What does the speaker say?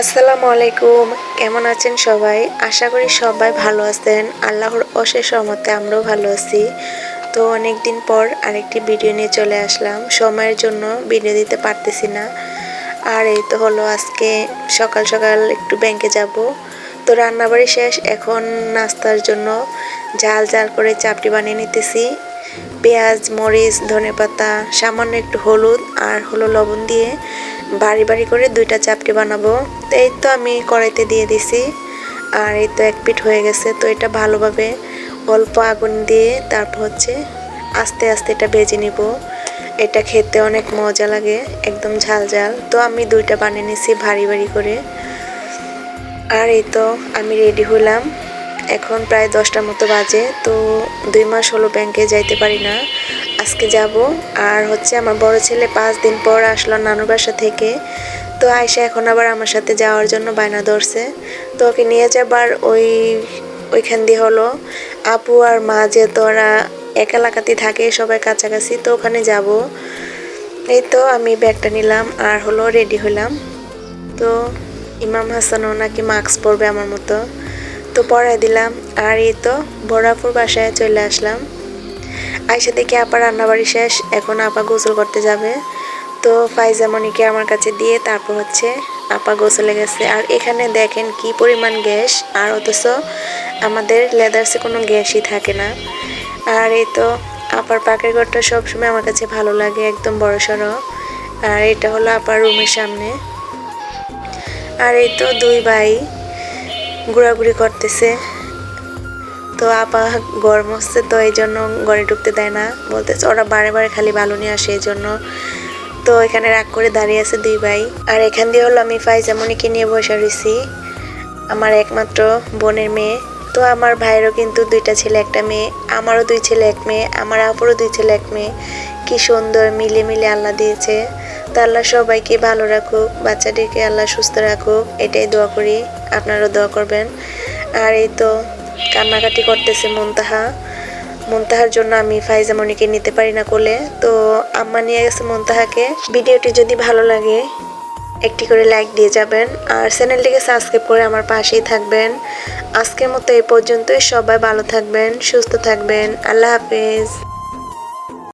আসসালামু আলাইকুম। কেমন আছেন সবাই? আশা করি সবাই ভালো আছেন। আল্লাহর অশেষ রহমতে আমরাও ভালো আছি। তো অনেক দিন পর আরেকটি ভিডিও নিয়ে চলে আসলাম। সময়ের জন্য ভিডিও দিতে পারতেছি না। আর এই তো হলো আজকে সকাল সকাল একটু ব্যাংকে যাব। তো রান্নাবাড়ি শেষ। এখন নাস্তার জন্য ঝাল ঝাল করে চাপটি বানিয়ে নিতেছি। পেঁয়াজ, মরিচ, ধনেপাতা, সামান্য একটু হলুদ আর হলো লবণ দিয়ে বাড়ি বাড়ি করে দুইটা চাপটি বানাবো। তো এই তো আমি কড়াইতে দিয়ে দিছি। আর এই তো এক পিঠ হয়ে গেছে, তো এটা ভালোভাবে অল্প আগুন দিয়ে তারপর হচ্ছে আস্তে আস্তে এটা ভেজে নিব। এটা খেতে অনেক মজা লাগে, একদম ঝাল ঝাল। তো আমি দুইটা বানিয়ে নিছি ভারী ভারী করে। আর এই তো আমি রেডি হলাম। এখন প্রায় দশটার মতো বাজে, তো দুই মাস হলো ব্যাংকে যাইতে পারি না। আজকে যাব। আর হচ্ছে আমার বড় ছেলে পাঁচ দিন পর আসলো নানুর বাসা থেকে। তো আয়সা এখন আবার আমার সাথে যাওয়ার জন্য বায়না ধরছে। তো ওকে নিয়ে যাবার ওই, ওইখান দিয়ে হলো। আপু আর মা যেহেতু ওরা এক এলাকাতেই থাকে, সবাই কাছাকাছি, তো ওখানে যাব। এই তো আমি ব্যাগটা নিলাম আর হলো রেডি হলাম। তো ইমাম হাসানও নাকি মাস্ক পরবে আমার মতো। তো পরাই দিলাম। আর এই তো বড়াপুর বাসায় চলে আসলাম। আইসা দেখি আপা রান্নাবাড়ি শেষ, এখন আপা গোসল করতে যাবে। তো ফাইজামণিকে আমার কাছে দিয়ে তারপর হচ্ছে আপা গোসলে গেছে। আর এখানে দেখেন কি পরিমাণ গ্যাস, আর অথচ আমাদের লেদার্সে কোনো গ্যাসই থাকে না। আর এই তো আপার পাকের ঘরটা সবসময় আমার কাছে ভালো লাগে, একদম বড় সড়ো। আর এটা হলো আপার রুমের সামনে। আর এই তো দুই ভাই ঘোরাঘুরি করতেছে। তো আপা গরম হচ্ছে, তো এই জন্য ঘরে ঢুকতে দেয় না। বলতেছে, ওরা বারে বারে খালি বালু নিয়ে আসে এই জন্য। তো এখানে রাগ করে দাঁড়িয়ে আছে দুই ভাই। আর এখান দিয়ে হলো আমি ফাইজামনিকে নিয়ে বসে রয়েছি আমার একমাত্র বোনের মেয়ে। তো আমার ভাইয়েরও কিন্তু দুইটা ছেলে, একটা মেয়ে, আমারও দুই ছেলে, এক মেয়ে, আমার আপুরও দুই ছেলে, এক মেয়ে। কি সুন্দর মিলে মিলে আল্লাহ দিয়েছে। তো আল্লাহ সবাইকে ভালো রাখুক বাচ্চাটিকে আল্লাহ সুস্থ রাখুক, এটাই দোয়া করি, আপনারাও দোয়া করবেন। আর এই তো কান্নাকাটি করতেছে মন্তাহা। মন্তাহার জন্য আমি ফাইজামণিকে নিতে পারি না কোলে। তো আম্মা নিয়ে গেছে মন্তাহাকে। ভিডিওটি যদি ভালো লাগে, একটি করে লাইক দিয়ে যাবেন। আর চ্যানেলটিকে সাবস্ক্রাইব করে আমার পাশেই থাকবেন। আজকের মতো এই পর্যন্তই। সবাই ভালো থাকবেন, সুস্থ থাকবেন। আল্লাহ হাফেজ।